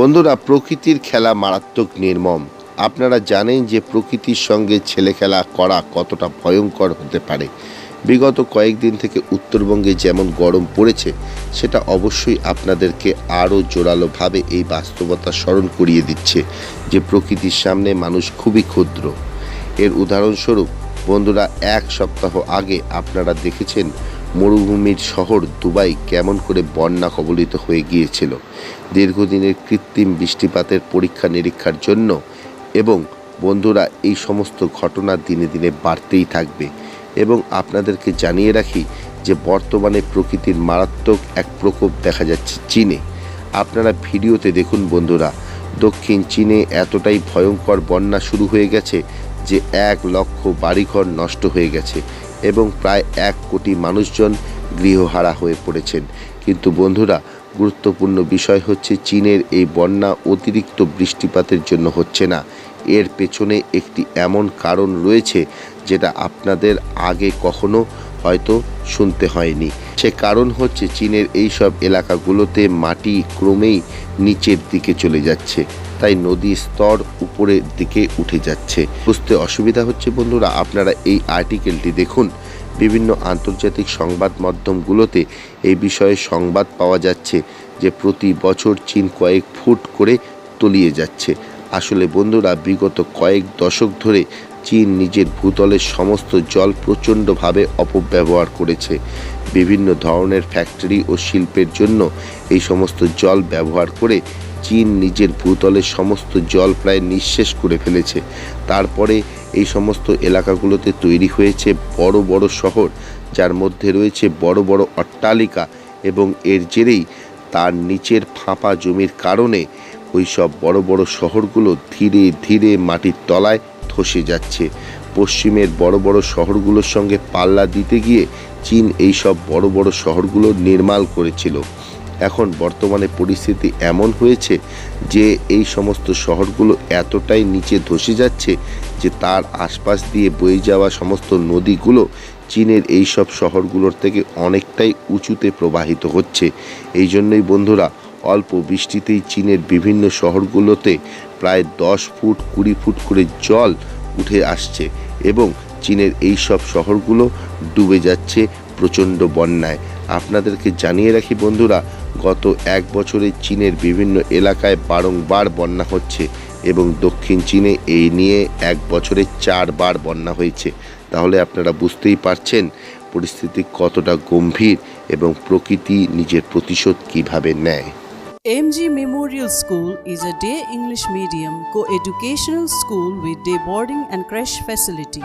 বন্ধুরা, প্রকৃতির খেলা মারাত্মক নির্মম। আপনারা জানেন যে প্রকৃতির সঙ্গে ছেলে খেলা করা কতটা ভয়ঙ্কর হতে পারে। বিগত কয়েকদিন থেকে উত্তরবঙ্গে যেমন গরম পড়েছে, সেটা অবশ্যই আপনাদেরকে আরও জোরালোভাবে এই বাস্তবতা স্মরণ করিয়ে দিচ্ছে যে প্রকৃতির সামনে মানুষ খুবই ক্ষুদ্র। এর উদাহরণস্বরূপ, বন্ধুরা, এক সপ্তাহ আগে আপনারা দেখেছেন মরুভূমির শহর দুবাই কেমন করে বন্যা কবলিত হয়ে গিয়েছিল, দীর্ঘদিনের কৃত্রিম বৃষ্টিপাতের পরীক্ষা নিরীক্ষার জন্য, এবং বন্ধুরা, এই সমস্ত ঘটনা দিনে দিনে বাড়তেই থাকবে। এবং আপনাদেরকে জানিয়ে রাখি যে বর্তমানে প্রকৃতির মারাত্মক এক প্রকোপ দেখা যাচ্ছে চীনে। আপনারা ভিডিওতে দেখুন বন্ধুরা, দক্ষিণ চীনে এতটাই ভয়ঙ্কর বন্যা শুরু হয়ে গেছে যে এক লক্ষ বাড়িঘর নষ্ট হয়ে গেছে। এবং প্রায় এক কোটি মানুষজন গৃহহারা হয়ে পড়েছেন। কিন্তু বন্ধুরা, গুরুত্বপূর্ণ বিষয় হচ্ছে চীনের এই বন্যা অতিরিক্ত বৃষ্টিপাতের জন্য হচ্ছে না। এর পেছনে একটি এমন কারণ রয়েছে যেটা আপনাদের আগে কখনো হয়তো শুনতে হয়নি। সে কারণ হচ্ছে চীনের এই সব এলাকাগুলোতে মাটি ক্রমেই নিচের দিকে চলে যাচ্ছে। তাই নদীর স্তর উপরের দিকে উঠে যাচ্ছে। বুঝতে অসুবিধা হচ্ছে বন্ধুরা, আপনারা এই আর্টিকেলটি দেখুন। বিভিন্ন আন্তর্জাতিক সংবাদ মাধ্যমগুলোতে এই বিষয়ে সংবাদ পাওয়া যাচ্ছে যে প্রতি বছর চীন কয়েক ফুট করে তলিয়ে যাচ্ছে। আসলে বন্ধুরা, বিগত কয়েক দশক ধরে চীন নিজের ভূতলের সমস্ত জল প্রচণ্ডভাবে অপব্যবহার করেছে। বিভিন্ন ধরনের ফ্যাক্টরি ও শিল্পের জন্য এই সমস্ত জল ব্যবহার করে চীন নিজের ভূতলের সমস্ত জল প্রায় নিঃশেষ করে ফেলেছে। তারপরে এই সমস্ত এলাকাগুলোতে তৈরি হয়েছে বড় বড় শহর, যার মধ্যে রয়েছে বড় বড় অট্টালিকা এবং এর জেরেই তার নিচের ফাঁপা জমির কারণে ওই সব বড় বড় শহরগুলো ধীরে ধীরে মাটির তলায় ধসে যাচ্ছে। পশ্চিমের বড় বড় শহরগুলোর সঙ্গে পাল্লা দিতে গিয়ে চীন এই সব বড় বড় শহরগুলো নির্মাণ করেছিল। এখন বর্তমানে পরিস্থিতি এমন হয়েছে যে এই সমস্ত শহরগুলো এতটাই নিচে ধসে যাচ্ছে যে তার আশপাশ দিয়ে বয়ে যাওয়া সমস্ত নদীগুলো চীনের এই সব শহরগুলোর থেকে অনেকটাই উঁচুতে প্রবাহিত হচ্ছে। এই জন্যই বন্ধুরা, অল্প বৃষ্টিতেই চীনের বিভিন্ন শহরগুলোতে প্রায় দশ ফুট, কুড়ি ফুট করে জল উঠে আসছে এবং চীনের এই সব শহরগুলো ডুবে যাচ্ছে প্রচণ্ড বন্যায়। আপনাদেরকে জানিয়ে রাখি বন্ধুরা, গত এক বছরে চীনের বিভিন্ন এলাকায় বারংবার বন্যা হচ্ছে এবং দক্ষিণ চীনে এই নিয়ে এক বছরে চারবার বন্যা হয়েছে তাহলে আপনারা বুঝতেই পারছেন পরিস্থিতি কতটা গম্ভীর এবং প্রকৃতি নিজের প্রতিশোধ কীভাবে নেয় MG Memorial School is a day English medium co-educational school with day boarding and creche facility.